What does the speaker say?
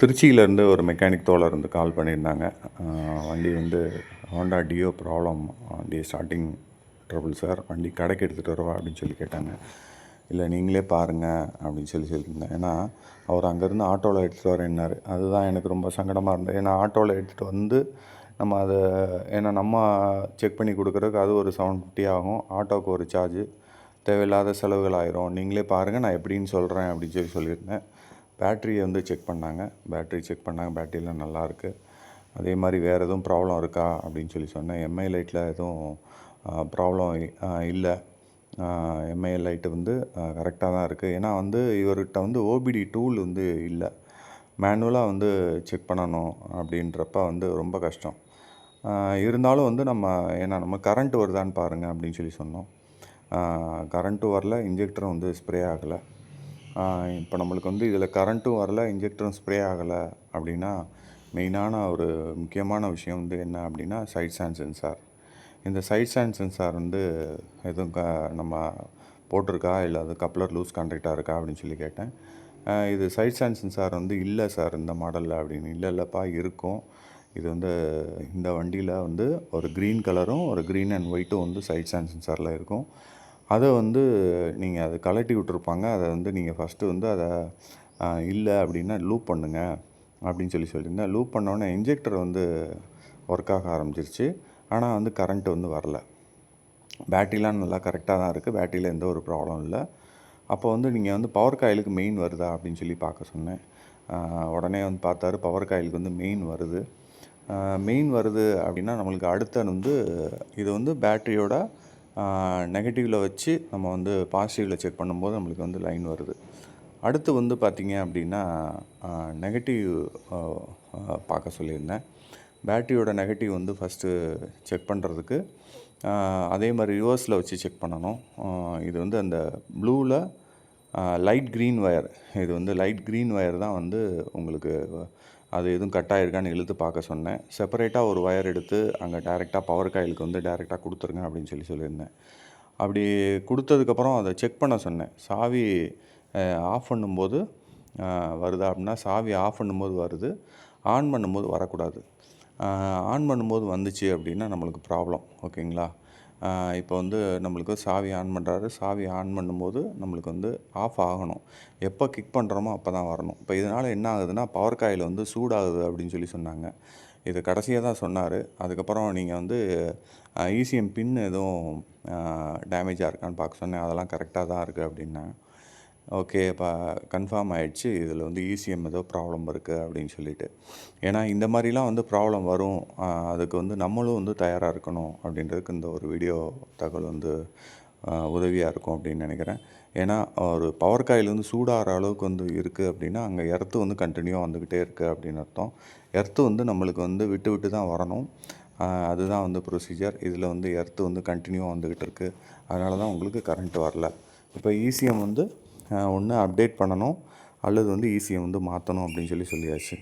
திருச்சியிலேருந்து ஒரு மெக்கானிக் தோழர் வந்து கால் பண்ணியிருந்தாங்க. வண்டி வந்து ஹோண்டா டியோ ப்ராப்ளம் வண்டி ஸ்டார்டிங் ட்ரபுள் சார் வண்டி கடைக்கு எடுத்துகிட்டு வரவா அப்படின்னு சொல்லி கேட்டாங்க. இல்லை நீங்களே பாருங்கள் அப்படின்னு சொல்லி சொல்லியிருந்தேன் ஏன்னா அவர் அங்கேருந்து ஆட்டோவில் எடுத்துகிட்டு வரேன்னாரு. அதுதான் எனக்கு ரொம்ப சங்கடமாக இருந்தது. ஏன்னா ஆட்டோவில் எடுத்துகிட்டு வந்து நம்ம அதை ஏன்னா நம்ம செக் பண்ணி கொடுக்குறதுக்கு அது ஒரு செவன் ஃபிஃப்டி ஆகும். ஆட்டோவுக்கு ஒரு சார்ஜு தேவையில்லாத செலவுகள் ஆயிரும். நீங்களே பாருங்கள் நான் எப்படின்னு சொல்கிறேன் அப்படின்னு சொல்லி சொல்லியிருந்தேன். பேட்ரியை வந்து செக் பண்ணாங்க. பேட்ரி செக் பண்ணாங்க. பேட்டரியெலாம் நல்லாயிருக்கு. அதே மாதிரி வேறு எதுவும் ப்ராப்ளம் இருக்கா அப்படின்னு சொல்லி சொன்னேன். எம்ஐ லைட்டில் எதுவும் ப்ராப்ளம் இல்லை. எம்ஐ லைட்டு வந்து கரெக்டாக தான் இருக்குது ஏன்னா வந்து இவர்கிட்ட வந்து ஓபிடி டூல் வந்து இல்லை. மேனுவலாக வந்து செக் பண்ணணும் அப்படின்றப்ப வந்து ரொம்ப கஷ்டம். இருந்தாலும் வந்து நம்ம ஏன்னா நம்ம கரண்ட்டு வருதான்னு பாருங்கள் அப்படின்னு சொல்லி சொன்னோம். கரண்ட்டு வரல. இன்ஜெக்டரும் வந்து ஸ்ப்ரே ஆகலை. இப்போ நம்மளுக்கு வந்து இதில் கரண்ட்டும் வரல இன்ஜெக்டரும் ஸ்ப்ரே ஆகலை அப்படின்னா மெயினான ஒரு முக்கியமான விஷயம் வந்து என்ன அப்படின்னா சைட் ஸ்டாண்ட் சென்சார் இந்த சைட் ஸ்டாண்ட் சென்சார் வந்து எதுவும் க நம்ம போட்டிருக்கா? இல்லை அது கப்ளர் லூஸ் கான்டாக்டாக இருக்கா? அப்படின்னு சொல்லி கேட்டேன். இது சைட் ஸ்டாண்ட் சென்சார் வந்து இல்லை சார் இந்த மாடலில் அப்படின்னு. இல்லை இல்லைப்பா இருக்கும். இது வந்து இந்த வண்டியில் வந்து ஒரு க்ரீன் கலரும் ஒரு க்ரீன் அண்ட் ஒயிட்டும் வந்து சைட் ஸ்டாண்ட் சென்சாரில் இருக்கும். அதை வந்து நீங்கள் அதை கழட்டி விட்ருப்பாங்க அதை வந்து நீங்கள் ஃபஸ்ட்டு வந்து அதை இல்லை அப்படின்னா லூப் பண்ணுங்க அப்படின்னு சொல்லி சொல்லியிருந்தேன் லூப் பண்ணோன்னே இன்ஜெக்டர் வந்து ஒர்க் ஆக ஆரம்பிச்சிருச்சு. ஆனால் வந்து கரண்ட் வந்து வரல. பேட்டரிலாம் நல்லா கரெக்டாக தான் இருக்குது பேட்டரியில் எந்த ஒரு ப்ராப்ளம் இல்லை. அப்போ வந்து நீங்கள் வந்து பவர் காயிலுக்கு மெயின் வருதா அப்படின்னு சொல்லி பார்க்க சொன்னேன். உடனே வந்து பார்த்தாரு பவர் காயிலுக்கு வந்து மெயின் வருது. மெயின் வருது அப்படின்னா நம்மளுக்கு அடுத்த வந்து இது வந்து பேட்டரியோட நெகட்டிவில் வச்சு நம்ம வந்து பாசிட்டிவில் செக் பண்ணும்போது நம்மளுக்கு வந்து லைன் வருது. அடுத்து வந்து பார்த்திங்க அப்படின்னா நெகட்டிவ் பார்க்க சொல்லியிருந்தேன். பேட்டரியோட நெகட்டிவ் வந்து ஃபஸ்ட்டு செக் பண்ணுறதுக்கு அதே மாதிரி ரிவர்ஸில் வச்சு செக் பண்ணணும். இது வந்து அந்த ப்ளூவில் லைட் க்ரீன் ஒயர் இது வந்து லைட் க்ரீன் ஒயர் தான் வந்து உங்களுக்கு அது எதுவும் கட் ஆகிருக்கான்னு இழுத்து பார்க்க சொன்னேன். செப்பரேட்டாக ஒரு ஒயர் எடுத்து அங்கே டேரெக்டாக பவர் காயிலுக்கு வந்து டேரெக்டாக கொடுத்துருங்க அப்படின்னு சொல்லி சொல்லியிருந்தேன். அப்படி கொடுத்ததுக்கப்புறம் அதை செக் பண்ண சொன்னேன். சாவி ஆஃப் பண்ணும்போது வருதா அப்படின்னா சாவி ஆஃப் பண்ணும்போது வருது ஆன் பண்ணும்போது வரக்கூடாது. ஆன் பண்ணும்போது வந்துச்சு அப்படின்னா நம்மளுக்கு ப்ராப்ளம் ஓகேங்களா இப்போ வந்து நம்மளுக்கு சாவி ஆன் பண்ணுறாரு. சாவி ஆன் பண்ணும்போது நம்மளுக்கு வந்து ஆஃப் ஆகணும். எப்போ கிக் பண்ணுறோமோ அப்போ தான் வரணும். இப்போ இதனால் என்ன ஆகுதுன்னா பவர் காயில் வந்து சூடாகுது அப்படின்னு சொல்லி சொன்னாங்க. இது கடைசியாக தான் சொன்னார். அதுக்கப்புறம் நீங்கள் வந்து இசிஎம் பின் எதுவும் டேமேஜாக இருக்கான்னு பார்க்க சொன்னேன். அதெல்லாம் கரெக்டாக தான் இருக்குது அப்படின்னாங்க ஓகே இப்போ கன்ஃபார்ம் ஆகிடுச்சு இதில் வந்து இசிஎம் ஏதோ ப்ராப்ளம் இருக்குது அப்படின்னு சொல்லிட்டு. ஏன்னா இந்த மாதிரிலாம் வந்து ப்ராப்ளம் வரும். அதுக்கு வந்து நம்மளும் வந்து தயாராக இருக்கணும் அப்படின்றதுக்கு இந்த ஒரு வீடியோ தகவல் வந்து உதவியாக இருக்கும் அப்படின்னு நினைக்கிறேன். ஏன்னா ஒரு பவர் காயில் வந்து சூடாகிற அளவுக்கு வந்து இருக்குது அப்படின்னா அங்கே எர்த்து வந்து கண்டினியூவாக வந்துக்கிட்டே இருக்குது அப்படின்னு அர்த்தம். எர்த்து வந்து நம்மளுக்கு வந்து விட்டு விட்டு தான் வரணும். அதுதான் வந்து ப்ரொசீஜர் இதில் வந்து எர்த்து வந்து கண்டினியூவாக வந்துக்கிட்டு இருக்குது அதனால தான் உங்களுக்கு கரண்ட் வரல. இப்போ இசிஎம் வந்து ஒன்று அப்டேட் பண்ணணும். அல்லது வந்து ஈஸியை வந்து மாற்றணும் அப்படின்னு சொல்லி சொல்லியாச்சு.